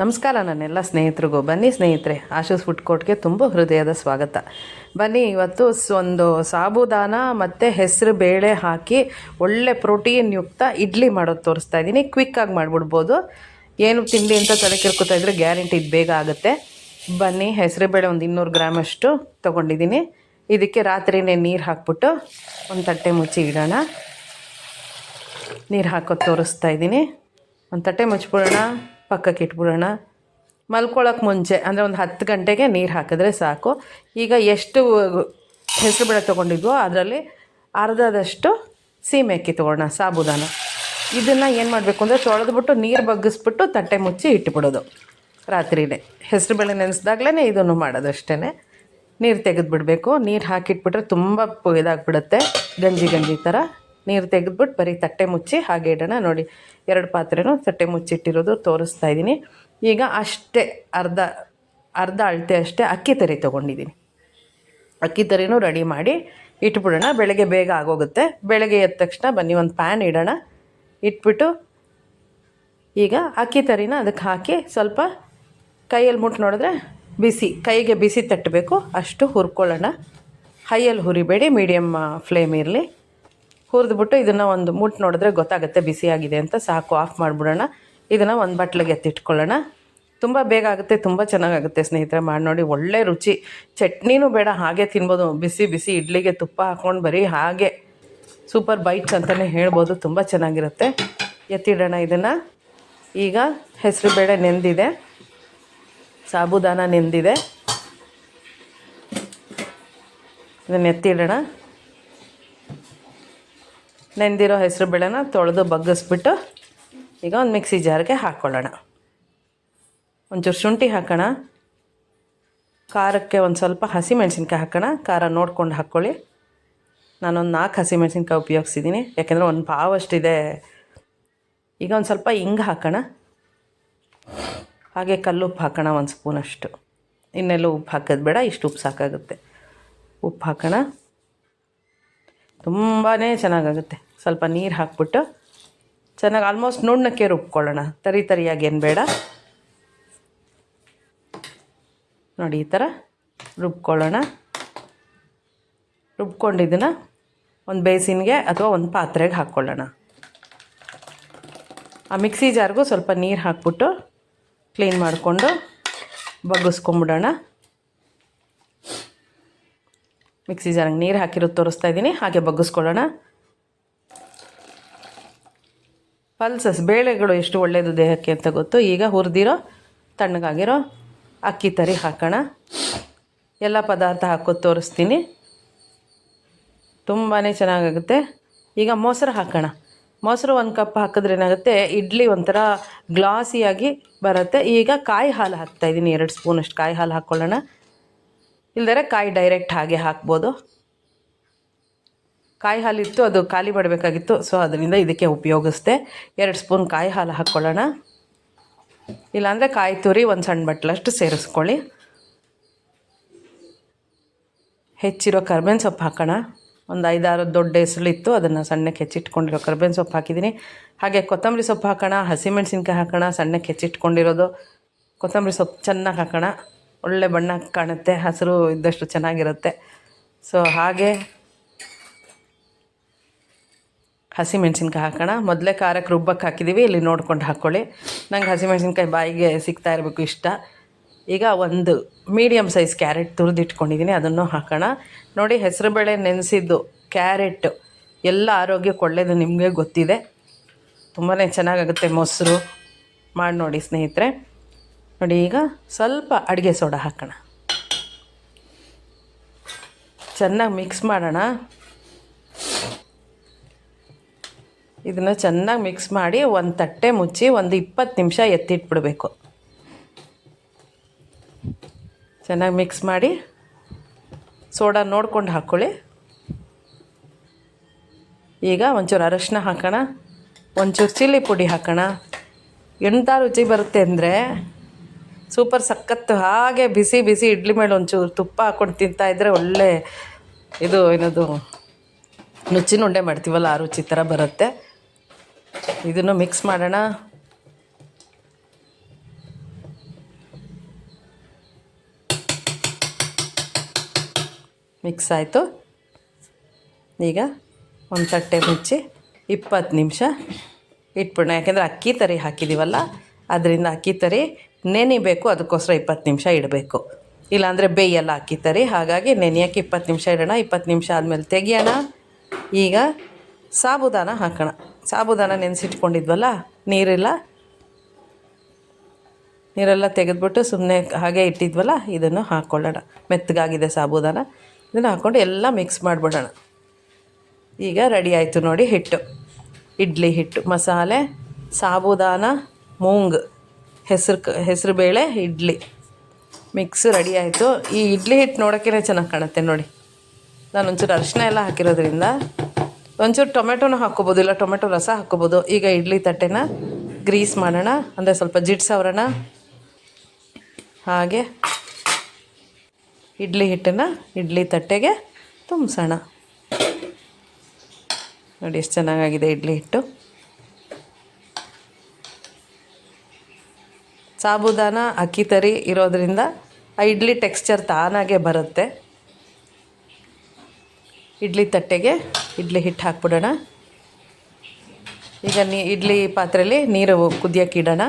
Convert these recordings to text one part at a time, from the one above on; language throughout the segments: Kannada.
ನಮಸ್ಕಾರ ನನ್ನೆಲ್ಲ ಸ್ನೇಹಿತರಿಗೂ. ಬನ್ನಿ ಸ್ನೇಹಿತರೆ, ಆಶೂಸ್ ಫುಡ್ ಕೋರ್ಟ್ಗೆ ತುಂಬ ಹೃದಯದ ಸ್ವಾಗತ. ಬನ್ನಿ, ಇವತ್ತು ಒಂದು ಸಾಬುದಾನ ಮತ್ತು ಹೆಸರು ಬೇಳೆ ಹಾಕಿ ಒಳ್ಳೆ ಪ್ರೋಟೀನ್ ಯುಕ್ತ ಇಡ್ಲಿ ಮಾಡೋದು ತೋರಿಸ್ತಾ ಇದ್ದೀನಿ. ಕ್ವಿಕ್ಕಾಗಿ ಮಾಡಿಬಿಡ್ಬೋದು. ಏನು ತಿಂಡಿ ಅಂತ ತಲೆ ಕಿರ್ಕೋತಾ ಇದ್ರೆ ಗ್ಯಾರಂಟಿ ಇದು ಬೇಗ ಆಗುತ್ತೆ. ಬನ್ನಿ, ಹೆಸರು ಬೇಳೆ ಒಂದು ಇನ್ನೂರು ಗ್ರಾಮಷ್ಟು ತೊಗೊಂಡಿದ್ದೀನಿ. ಇದಕ್ಕೆ ರಾತ್ರಿನೇ ನೀರು ಹಾಕ್ಬಿಟ್ಟು ಒಂದು ತಟ್ಟೆ ಮುಚ್ಚಿ ಇಡೋಣ. ನೀರು ಹಾಕೋದು ತೋರಿಸ್ತಾ ಇದ್ದೀನಿ. ಒಂದು ತಟ್ಟೆ ಮುಚ್ಬಿಡೋಣ ಪಕ್ಕಕ್ಕೆ ಇಟ್ಬಿಡೋಣ. ಮಲ್ಕೊಳ್ಳೋಕೆ ಮುಂಚೆ, ಅಂದರೆ ಒಂದು ಹತ್ತು ಗಂಟೆಗೆ ನೀರು ಹಾಕಿದ್ರೆ ಸಾಕು. ಈಗ ಎಷ್ಟು ಹೆಸರು ಬೇಳೆ ತೊಗೊಂಡಿದ್ವೋ ಅದರಲ್ಲಿ ಅರ್ಧದಷ್ಟು ಸೀಮೆ ಅಕ್ಕಿ ತೊಗೊಳ್ಳೋಣ ಸಾಬುದಾನ ಇದನ್ನು ಏನು ಮಾಡಬೇಕು ಅಂದರೆ ತೊಳೆದ್ಬಿಟ್ಟು ನೀರು ಬಗ್ಗಿಸ್ಬಿಟ್ಟು ತಟ್ಟೆ ಮುಚ್ಚಿ ಇಟ್ಬಿಡೋದು. ರಾತ್ರಿನೇ. ಹೆಸರು ಬೇಳೆ ನೆನೆಸ್ದಾಗ್ಲೇ ಇದನ್ನು ಮಾಡೋದು ಅಷ್ಟೇ ನೀರು ತೆಗೆದುಬಿಡ್ಬೇಕು. ನೀರು ಹಾಕಿಟ್ಬಿಟ್ರೆ ತುಂಬ ಇದಾಗ್ಬಿಡುತ್ತೆ. ಗಂಜಿ ಗಂಜಿ ಥರ ನೀರು ತೆಗೆದ್ಬಿಟ್ಟು ಬರೀ ತಟ್ಟೆ ಮುಚ್ಚಿ ಹಾಗೆ ಇಡೋಣ. ನೋಡಿ, ಎರಡು ಪಾತ್ರೆನೂ ತಟ್ಟೆ ಮುಚ್ಚಿಟ್ಟಿರೋದು ತೋರಿಸ್ತಾ ಇದ್ದೀನಿ. ಈಗ ಅಷ್ಟೇ, ಅರ್ಧ ಅರ್ಧ ಅಳತೆ ಅಷ್ಟೇ ಅಕ್ಕಿ ತರಿ ತೊಗೊಂಡಿದ್ದೀನಿ. ಅಕ್ಕಿ ತರಿನೂ ರೆಡಿ ಮಾಡಿ ಇಟ್ಬಿಡೋಣ. ಬೆಳಗ್ಗೆ ಬೇಗ ಆಗೋಗುತ್ತೆ. ಬೆಳಗ್ಗೆ ಎದ್ದ ತಕ್ಷಣ ಬನ್ನಿ, ಒಂದು ಪ್ಯಾನ್ ಇಡೋಣ. ಇಟ್ಬಿಟ್ಟು ಈಗ ಅಕ್ಕಿ ತರಿನ ಅದಕ್ಕೆ ಹಾಕಿ ಸ್ವಲ್ಪ ಕೈಯಲ್ಲಿ ಮುಟ್ಟು ನೋಡಿದ್ರೆ ಬಿಸಿ, ಕೈಗೆ ಬಿಸಿ ತಟ್ಟಬೇಕು. ಅಷ್ಟು ಹುರ್ಕೊಳ್ಳೋಣ. ಹೈಯಲ್ಲಿ ಹುರಿಬೇಡಿ, ಮೀಡಿಯಮ್ ಫ್ಲೇಮ್ ಇರಲಿ. ಹುರಿದ್ಬಿಟ್ಟು ಇದನ್ನು ಒಂದು ಮುಟ್ಟು ನೋಡಿದ್ರೆ ಗೊತ್ತಾಗುತ್ತೆ ಬಿಸಿಯಾಗಿದೆ ಅಂತ ಸಾಕು, ಆಫ್ ಮಾಡಿಬಿಡೋಣ. ಇದನ್ನು ಒಂದು ಬಟ್ಲಿಗೆ ಎತ್ತಿಟ್ಕೊಳ್ಳೋಣ. ತುಂಬ ಬೇಗ ಆಗುತ್ತೆ, ತುಂಬ ಚೆನ್ನಾಗಾಗುತ್ತೆ ಸ್ನೇಹಿತರೆ, ಮಾಡಿ ನೋಡಿ. ಒಳ್ಳೆ ರುಚಿ. ಚಟ್ನಿನೂ ಬೇಡ, ಹಾಗೆ ತಿನ್ಬೋದು. ಬಿಸಿ ಬಿಸಿ ಇಡ್ಲಿಗೆ ತುಪ್ಪ ಹಾಕ್ಕೊಂಡು ಬರೀ ಹಾಗೆ. ಸೂಪರ್ ಬೈಟ್ಸ್ ಅಂತಲೇ ಹೇಳ್ಬೋದು, ತುಂಬ ಚೆನ್ನಾಗಿರುತ್ತೆ. ಎತ್ತಿಡೋಣ ಇದನ್ನು. ಈಗ ಹೆಸರು ಬೇಳೆ ನೆಂದಿದೆ. ಸಾಬುದಾನ ನೆಂದಿದೆ. ಇದನ್ನು ಎತ್ತಿಡೋಣ. ನೆಂದಿರೋ ಹೆಸರು ಬೇಳೆನ ತೊಳೆದು ಬಗ್ಗಿಸ್ಬಿಟ್ಟು ಈಗ ಒಂದು ಮಿಕ್ಸಿ ಜಾರ್ಗೆ ಹಾಕ್ಕೊಳ್ಳೋಣ ಒಂಚೂರು ಶುಂಠಿ ಹಾಕೋಣ. ಖಾರಕ್ಕೆ ಒಂದು ಸ್ವಲ್ಪ ಹಸಿಮೆಣ್ಸಿನ್ಕಾಯಿ ಹಾಕೋಣ. ಖಾರ ನೋಡ್ಕೊಂಡು ಹಾಕ್ಕೊಳ್ಳಿ. ನಾನೊಂದು ನಾಲ್ಕು ಹಸಿಮೆಣ್ಸಿನ್ಕಾಯಿ ಉಪಯೋಗಿಸಿದ್ದೀನಿ. ಯಾಕೆಂದರೆ ಒಂದು ಪಾವಷ್ಟಿದೆ ಈಗ ಒಂದು ಸ್ವಲ್ಪ ಹಿಂಗೆ ಹಾಕೋಣ. ಹಾಗೆ ಕಲ್ಲುಪ್ಪು ಹಾಕೋಣ ಒಂದು ಸ್ಪೂನಷ್ಟು ಇನ್ನೆಲ್ಲೂ ಉಪ್ಪು ಹಾಕೋದು ಬೇಡ, ಇಷ್ಟು ಉಪ್ಪು ಸಾಕಾಗುತ್ತೆ. ಉಪ್ಪು ಹಾಕೋಣ. ತುಂಬಾ ಚೆನ್ನಾಗಾಗುತ್ತೆ. ಸ್ವಲ್ಪ ನೀರು ಹಾಕ್ಬಿಟ್ಟು ಚೆನ್ನಾಗಿ ಆಲ್ಮೋಸ್ಟ್ ನುಣ್ಣಕ್ಕೆ ರುಬ್ಕೊಳ್ಳೋಣ. ತರಿ ತರಿಯಾಗಿ ಏನು ಬೇಡ. ನೋಡಿ, ಈ ಥರ ರುಬ್ಕೊಳ್ಳೋಣ. ರುಬ್ಕೊಂಡಿದ್ದನ್ನು ಒಂದು ಬೇಸಿನ್ಗೆ ಅಥವಾ ಒಂದು ಪಾತ್ರೆಗೆ ಹಾಕ್ಕೊಳ್ಳೋಣ ಆ ಮಿಕ್ಸಿ ಜಾರ್ಗೂ ಸ್ವಲ್ಪ ನೀರು ಹಾಕ್ಬಿಟ್ಟು ಕ್ಲೀನ್ ಮಾಡಿಕೊಂಡು ಬಗ್ಗಿಸ್ಕೊಂಬಿಡೋಣ. ಮಿಕ್ಸಿ ಜಾರ್ಗೆ ನೀರು ಹಾಕಿರೋದು ತೋರಿಸ್ತಾ ಇದ್ದೀನಿ. ಹಾಗೆ ಬಗ್ಗಿಸ್ಕೊಳ್ಳೋಣ. ಪಲ್ಸಸ್ ಬೇಳೆಗಳು ಎಷ್ಟು ಒಳ್ಳೆಯದು ದೇಹಕ್ಕೆ ಅಂತ ಗೊತ್ತು. ಈಗ ಹುರಿದಿರೋ ತಣ್ಣಗಾಗಿರೋ ಅಕ್ಕಿ ತರಿ ಹಾಕೋಣ. ಎಲ್ಲ ಪದಾರ್ಥ ಹಾಕೋ ತೋರಿಸ್ತೀನಿ. ತುಂಬಾ ಚೆನ್ನಾಗಾಗುತ್ತೆ. ಈಗ ಮೊಸರು ಹಾಕೋಣ. ಮೊಸರು ಒಂದು ಕಪ್ ಹಾಕಿದ್ರೆ ಏನಾಗುತ್ತೆ? ಇಡ್ಲಿ ಒಂಥರ ಗ್ಲಾಸಿಯಾಗಿ ಬರುತ್ತೆ. ಈಗ ಕಾಯಿ ಹಾಲು ಹಾಕ್ತಾಯಿದ್ದೀನಿ ಎರಡು ಸ್ಪೂನಷ್ಟು ಕಾಯಿ ಹಾಲು ಹಾಕ್ಕೊಳ್ಳೋಣ ಇಲ್ದರೆ ಕಾಯಿ ಡೈರೆಕ್ಟ್ ಹಾಗೆ ಹಾಕ್ಬೋದು. ಕಾಯಿ ಹಾಲಿತ್ತು ಅದು ಖಾಲಿ ಮಾಡಬೇಕಾಗಿತ್ತು. ಸೊ ಅದರಿಂದ ಇದಕ್ಕೆ ಉಪಯೋಗಿಸ್ದೆ. ಎರಡು ಸ್ಪೂನ್ ಕಾಯಿ ಹಾಲು ಹಾಕ್ಕೊಳ್ಳೋಣ ಇಲ್ಲಾಂದರೆ ಕಾಯಿ ತುರಿ ಒಂದು ಸಣ್ಣ ಬಟ್ಲಷ್ಟು ಸೇರಿಸ್ಕೊಳ್ಳಿ. ಹೆಚ್ಚಿರೋ ಕರ್ಬೇವಿನ ಸೊಪ್ಪು ಹಾಕೋಣ. ಒಂದು ಐದಾರು ದೊಡ್ಡ ಹೆಸಳಿತ್ತು ಅದನ್ನು ಸಣ್ಣಕ್ಕೆ ಹೆಚ್ಚಿಟ್ಕೊಂಡಿರೋ ಕರ್ಬೇವಿನ ಸೊಪ್ಪು ಹಾಕಿದ್ದೀನಿ. ಹಾಗೆ ಕೊತ್ತಂಬರಿ ಸೊಪ್ಪು ಹಾಕೋಣ, ಹಸಿಮೆಣಸಿನ್ಕಾಯಿ ಹಾಕೋಣ, ಸಣ್ಣಕ್ಕೆ ಹೆಚ್ಚಿಟ್ಕೊಂಡಿರೋದು. ಕೊತ್ತಂಬರಿ ಸೊಪ್ಪು ಚೆನ್ನಾಗಿ ಹಾಕೋಣ. ಒಳ್ಳೆ ಬಣ್ಣ ಕಾಣುತ್ತೆ, ಹಸಿರು ಇದ್ದಷ್ಟು ಚೆನ್ನಾಗಿರುತ್ತೆ. ಸೊ ಹಾಗೆ ಹಸಿಮೆಣ್ಸಿನ್ಕಾಯಿ ಹಾಕೋಣ. ಮೊದಲೇ ಖಾರಕ್ಕೆ ರುಬ್ಬಕ್ಕೆ ಹಾಕಿದ್ದೀವಿ ಇಲ್ಲಿ ನೋಡ್ಕೊಂಡು ಹಾಕ್ಕೊಳ್ಳಿ ನಂಗೆ ಹಸಿಮೆಣ್ಸಿನ್ಕಾಯಿ ಬಾಯಿಗೆ ಸಿಗ್ತಾ ಇರಬೇಕು ಇಷ್ಟ. ಈಗ ಒಂದು ಮೀಡಿಯಮ್ ಸೈಜ್ ಕ್ಯಾರೆಟ್ ತುರಿದಿಟ್ಕೊಂಡಿದ್ದೀನಿ ಅದನ್ನು ಹಾಕೋಣ. ನೋಡಿ ಹೆಸರುಬೇಳೆ ನೆನೆಸಿದ್ದು ಕ್ಯಾರೆಟ್ ಎಲ್ಲ ಆರೋಗ್ಯಕ್ಕೆ ಒಳ್ಳೆಯದು ನಿಮಗೆ ಗೊತ್ತಿದೆ. ತುಂಬಾ ಚೆನ್ನಾಗಾಗುತ್ತೆ ಮೊಸರು. ಮಾಡಿ ನೋಡಿ ಸ್ನೇಹಿತರೆ. ನೋಡಿ, ಈಗ ಸ್ವಲ್ಪ ಅಡುಗೆ ಸೋಡಾ ಹಾಕೋಣ. ಚೆನ್ನಾಗಿ ಮಿಕ್ಸ್ ಮಾಡೋಣ. ಇದನ್ನು ಚೆನ್ನಾಗಿ ಮಿಕ್ಸ್ ಮಾಡಿ ಒಂದು ತಟ್ಟೆ ಮುಚ್ಚಿ ಒಂದು ಇಪ್ಪತ್ತು ನಿಮಿಷ ಎತ್ತಿಟ್ಬಿಡಬೇಕು. ಚೆನ್ನಾಗಿ ಮಿಕ್ಸ್ ಮಾಡಿ ಸೋಡಾ ನೋಡ್ಕೊಂಡು ಹಾಕ್ಕೊಳ್ಳಿ ಈಗ ಒಂಚೂರು ಅರಶಿನ ಹಾಕೋಣ, ಒಂಚೂರು ಚಿಲ್ಲಿ ಪುಡಿ ಹಾಕೋಣ. ಎಂಥ ರುಚಿ ಬರುತ್ತೆ ಅಂದರೆ ಸೂಪರ್ ಸಖತ್ತು ಹಾಗೆ ಬಿಸಿ ಬಿಸಿ ಇಡ್ಲಿ ಮೇಲೆ ಒಂಚೂರು ತುಪ್ಪ ಹಾಕ್ಕೊಂಡು ತಿಂತಾಯಿದ್ರೆ ಒಳ್ಳೆ ಇದು, ಏನದು, ನುಚ್ಚಿನ ಉಂಡೆ ಮಾಡ್ತೀವಲ್ಲ, ಆ ರುಚಿ ಥರ ಬರುತ್ತೆ. ಇದನ್ನು ಮಿಕ್ಸ್ ಮಾಡೋಣ. ಮಿಕ್ಸ್ ಆಯಿತು. ಈಗ ಒಂದು ತಟ್ಟೆ ಮುಚ್ಚಿ ಇಪ್ಪತ್ತು ನಿಮಿಷ ಇಟ್ಬಿಡೋಣ. ಯಾಕೆಂದರೆ ಅಕ್ಕಿ ತರಿ ಹಾಕಿದ್ದೀವಲ್ಲ ಅದರಿಂದ ಅಕ್ಕಿ ತರಿ ನೆನಿಬೇಕು ಅದಕ್ಕೋಸ್ಕರ ಇಪ್ಪತ್ತು ನಿಮಿಷ ಇಡಬೇಕು. ಇಲ್ಲಾಂದರೆ ಬೇಯೆಲ್ಲ ಅಕ್ಕಿ ತರಿ, ಹಾಗಾಗಿ ನೆನೆಯೋಕ್ಕೆ ಇಪ್ಪತ್ತು ನಿಮಿಷ ಇಡೋಣ. ಇಪ್ಪತ್ತು ನಿಮಿಷ ಆದಮೇಲೆ ತೆಗಿಯೋಣ. ಈಗ ಸಾಬುದಾನ ಹಾಕೋಣ. ಸಾಬುದಾನ ನೆನೆಸಿಟ್ಕೊಂಡಿದ್ವಲ್ಲ? ನೀರೆಲ್ಲ? ನೀರೆಲ್ಲ ತೆಗೆದ್ಬಿಟ್ಟು ಸುಮ್ಮನೆ ಹಾಗೆ ಇಟ್ಟಿದ್ವಲ್ಲ, ಇದನ್ನು ಹಾಕ್ಕೊಳ್ಳೋಣ ಮೆತ್ತಗಾಗಿದೆ ಸಾಬುದಾನ. ಇದನ್ನು ಹಾಕ್ಕೊಂಡು ಎಲ್ಲ ಮಿಕ್ಸ್ ಮಾಡಿಬಿಡೋಣ. ಈಗ ರೆಡಿ ಆಯಿತು ನೋಡಿ ಹಿಟ್ಟು. ಇಡ್ಲಿ ಹಿಟ್ಟು, ಮಸಾಲೆ, ಸಾಬುದಾನ, ಮೂಂಗ್, ಹೆಸರು ಹೆಸರು ಬೇಳೆ, ಇಡ್ಲಿ. ಮಿಕ್ಸ್ ರೆಡಿ ಆಯಿತು. ಈ ಇಡ್ಲಿ ಹಿಟ್ಟು ನೋಡೋಕ್ಕೇ ಚೆನ್ನಾಗಿ ಕಾಣುತ್ತೆ ನೋಡಿ. ನಾನು ಒಂಚೂರು ಅರಿಶಿನ ಎಲ್ಲ ಹಾಕಿರೋದ್ರಿಂದ ಒಂಚೂರು ಟೊಮೆಟೊನ ಹಾಕ್ಕೋಬೋದು, ಇಲ್ಲ ಟೊಮೆಟೊ ರಸ ಹಾಕ್ಕೋಬೋದು. ಈಗ ಇಡ್ಲಿ ತಟ್ಟೆನ ಗ್ರೀಸ್ ಮಾಡೋಣ. ಅಂದರೆ ಸ್ವಲ್ಪ ಜಿಡ್ಸವ್ರಣ ಹಾಗೆ ಇಡ್ಲಿ ಹಿಟ್ಟನ್ನು ಇಡ್ಲಿ ತಟ್ಟೆಗೆ ತುಂಬಿಸೋಣ. ನೋಡಿ ಎಷ್ಟು ಚೆನ್ನಾಗಾಗಿದೆ ಇಡ್ಲಿ ಹಿಟ್ಟು. ಸಾಬುದಾನ, ಅಕ್ಕಿ ತರಿ ಇರೋದ್ರಿಂದ ಆ ಇಡ್ಲಿ ಟೆಕ್ಸ್ಚರ್ ತಾನಾಗೆ ಬರುತ್ತೆ. ಇಡ್ಲಿ ತಟ್ಟೆಗೆ ಇಡ್ಲಿ ಹಿಟ್ಟು ಹಾಕ್ಬಿಡೋಣ. ಈಗ ನೀ ಇಡ್ಲಿ ಪಾತ್ರೆಯಲ್ಲಿ ನೀರು ಕುದಿಯೋಕೆ ಇಡೋಣ.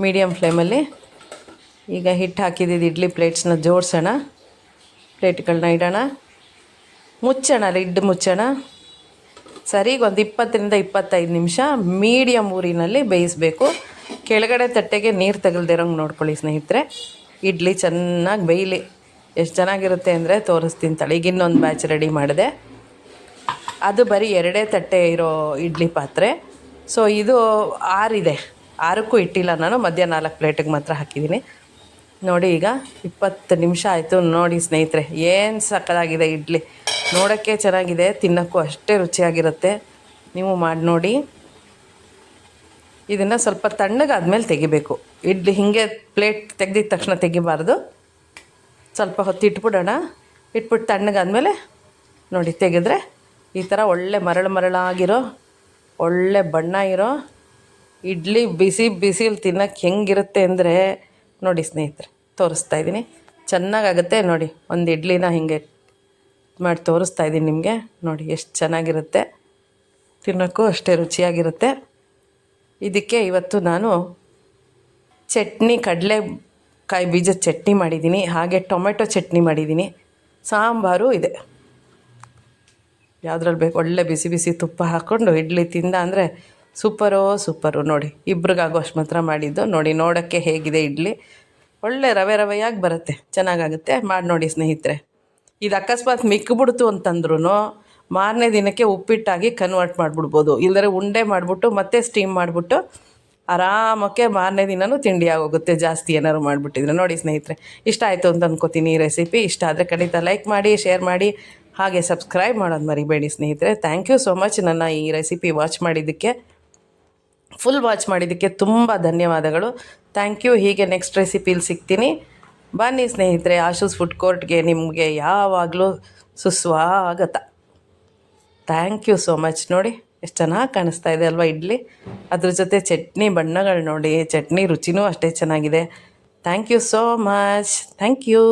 ಮೀಡಿಯಮ್ ಫ್ಲೇಮಲ್ಲಿ. ಈಗ ಹಿಟ್ಟು ಹಾಕಿದ್ದು ಇಡ್ಲಿ ಪ್ಲೇಟ್ಸ್ನ ಜೋಡಿಸೋಣ. ಪ್ಲೇಟ್ಗಳನ್ನ ಇಡೋಣ. ಮುಚ್ಚೋಣ, ಲಿಡ್ ಮುಚ್ಚೋಣ. ಸರಿಗೆ ಒಂದು ಇಪ್ಪತ್ತರಿಂದ ಇಪ್ಪತ್ತೈದು ನಿಮಿಷ ಮೀಡಿಯಮ್ ಊರಿನಲ್ಲಿ ಬೇಯಿಸಬೇಕು. ಕೆಳಗಡೆ ತಟ್ಟೆಗೆ ನೀರು ತಗಲ್ದಿರೋಂಗೆ ನೋಡ್ಕೊಳ್ಳಿ ಸ್ನೇಹಿತರೆ. ಇಡ್ಲಿ ಚೆನ್ನಾಗಿ ಬೇಯಲಿ. ಎಷ್ಟು ಚೆನ್ನಾಗಿರುತ್ತೆ ಅಂದರೆ ತೋರಿಸ್ತೀನಿ ತಳಿ. ಇನ್ನೊಂದು ಬ್ಯಾಚ್ ರೆಡಿ ಮಾಡಿದೆ. ಅದು ಬರೀ ಎರಡೇ ತಟ್ಟೆ ಇರೋ ಇಡ್ಲಿ ಪಾತ್ರೆ. ಸೊ ಇದು ಆರಿದೆ. ಆರಕ್ಕೂ ಇಟ್ಟಿಲ್ಲ ನಾನು. ಮಧ್ಯ ನಾಲ್ಕು ಪ್ಲೇಟಿಗೆ ಮಾತ್ರ ಹಾಕಿದ್ದೀನಿ ನೋಡಿ ಈಗ ಇಪ್ಪತ್ತು ನಿಮಿಷ ಆಯಿತು. ನೋಡಿ ಸ್ನೇಹಿತರೆ, ಏನು ಸಕ್ಕದಾಗಿದೆ ಇಡ್ಲಿ. ನೋಡೋಕ್ಕೆ ಚೆನ್ನಾಗಿದೆ, ತಿನ್ನೋಕ್ಕೂ ಅಷ್ಟೇ ರುಚಿಯಾಗಿರುತ್ತೆ. ನೀವು ಮಾಡಿ ನೋಡಿ. ಇದನ್ನು ಸ್ವಲ್ಪ ತಣ್ಣಗಾದ್ಮೇಲೆ ತೆಗಿಬೇಕು. ಇಡ್ಲಿ ಹೀಗೆ ಪ್ಲೇಟ್ ತೆಗೆದಿದ ತಕ್ಷಣ ತೆಗಿಬಾರ್ದು. ಸ್ವಲ್ಪ ಹೊತ್ತು ಇಟ್ಬಿಡೋಣ. ಇಟ್ಬಿಟ್ಟು ತಣ್ಣಗಾದಮೇಲೆ ನೋಡಿ ತೆಗೆದ್ರೆ ಈ ಥರ ಒಳ್ಳೆ ಮರಳು ಮರಳಾಗಿರೋ, ಒಳ್ಳೆ ಬಣ್ಣ ಇರೋ ಇಡ್ಲಿ ಬಿಸಿ ಬಿಸಿಲಿ ತಿನ್ನೋಕ್ಕೆ ಹೆಂಗಿರುತ್ತೆ ಅಂದರೆ ನೋಡಿ ಸ್ನೇಹಿತರೆ, ತೋರಿಸ್ತಾ ಇದ್ದೀನಿ. ಚೆನ್ನಾಗಾಗುತ್ತೆ ನೋಡಿ, ಒಂದು ಇಡ್ಲಿನ ಹಿಂಗೆ ಮಾಡಿ ತೋರಿಸ್ತಾ ಇದ್ದೀನಿ ನಿಮಗೆ. ನೋಡಿ ಎಷ್ಟು ಚೆನ್ನಾಗಿರುತ್ತೆ. ತಿನ್ನೋಕ್ಕೂ ಅಷ್ಟೇ ರುಚಿಯಾಗಿರುತ್ತೆ. ಇದಕ್ಕೆ ಇವತ್ತು ನಾನು ಚಟ್ನಿ ಕಡಲೆ ಕಾಯಿ ಬೀಜ ಚಟ್ನಿ ಮಾಡಿದ್ದೀನಿ, ಹಾಗೆ ಟೊಮೆಟೊ ಚಟ್ನಿ ಮಾಡಿದ್ದೀನಿ. ಸಾಂಬಾರು ಇದೆ. ಯಾವುದ್ರಲ್ಲಿ ಬೇಕು, ಒಳ್ಳೆ ಬಿಸಿ ಬಿಸಿ ತುಪ್ಪ ಹಾಕ್ಕೊಂಡು ಇಡ್ಲಿ ತಿಂದ ಅಂದರೆ ಸೂಪರೋ ಸೂಪರು ನೋಡಿ. ಇಬ್ರಿಗಾಗೋಷ್ಟು ಮಾತ್ರ ಮಾಡಿದ್ದು. ನೋಡಿ, ನೋಡೋಕ್ಕೆ ಹೇಗಿದೆ ಇಡ್ಲಿ. ಒಳ್ಳೆ ರವೆ ರವೆಯಾಗಿ ಬರುತ್ತೆ. ಚೆನ್ನಾಗಾಗುತ್ತೆ. ಮಾಡಿ ನೋಡಿ ಸ್ನೇಹಿತರೆ. ಇದು ಅಕಸ್ಮಾತ್ ಮಿಕ್ಕಿಬಿಡ್ತು ಅಂತಂದ್ರೂ ಮಾರನೇ ದಿನಕ್ಕೆ ಉಪ್ಪಿಟ್ಟಾಗಿ ಕನ್ವರ್ಟ್ ಮಾಡಿಬಿಡ್ಬೋದು. ಇಲ್ಲದ್ರೆ ಉಂಡೆ ಮಾಡಿಬಿಟ್ಟು ಮತ್ತೆ ಸ್ಟೀಮ್ ಮಾಡಿಬಿಟ್ಟು ಆರಾಮಕ್ಕೆ ಮಾರನೇ ದಿನವೂ ತಿಂಡಿ ಆಗೋಗುತ್ತೆ. ಜಾಸ್ತಿ ಏನಾದ್ರು ಮಾಡಿಬಿಟ್ಟಿದ್ರೆ. ನೋಡಿ ಸ್ನೇಹಿತರೆ, ಇಷ್ಟ ಆಯಿತು ಅಂತ ಅಂದ್ಕೋತೀನಿ ಈ ರೆಸಿಪಿ ಇಷ್ಟ ಆದರೆ ಖಂಡಿತ ಲೈಕ್ ಮಾಡಿ ಶೇರ್ ಮಾಡಿ, ಹಾಗೆ ಸಬ್ಸ್ಕ್ರೈಬ್ ಮಾಡೋದು ಮರಿಬೇಡಿ ಸ್ನೇಹಿತರೆ. ಥ್ಯಾಂಕ್ ಯು ಸೋ ಮಚ್ ನನ್ನ ಈ ರೆಸಿಪಿ ವಾಚ್ ಮಾಡಿದ್ದಕ್ಕೆ. ಫುಲ್ ವಾಚ್ ಮಾಡಿದ್ದಕ್ಕೆ ತುಂಬ ಧನ್ಯವಾದಗಳು. ಥ್ಯಾಂಕ್ ಯು ಹೀಗೆ ನೆಕ್ಸ್ಟ್ ರೆಸಿಪಿಲಿ ಸಿಗ್ತೀನಿ. ಬನ್ನಿ ಸ್ನೇಹಿತರೆ ಆಶೂಸ್ ಫುಡ್ ಕೋರ್ಟ್ಗೆ ನಿಮಗೆ ಯಾವಾಗಲೂ ಸುಸ್ವಾಗತ. ಥ್ಯಾಂಕ್ ಯು ಸೋ ಮಚ್ ನೋಡಿ. ಎಷ್ಟು ಚೆನ್ನಾಗಿ ಕಾಣಿಸ್ತಾ ಇದೆ ಅಲ್ವಾ ಇಡ್ಲಿ? ಅದ್ರ ಜೊತೆ ಚಟ್ನಿ ಬಣ್ಣಗಳು ನೋಡಿ, ಚಟ್ನಿ ರುಚಿನೂ ಅಷ್ಟೇ ಚೆನ್ನಾಗಿದೆ. Thank you so much thank you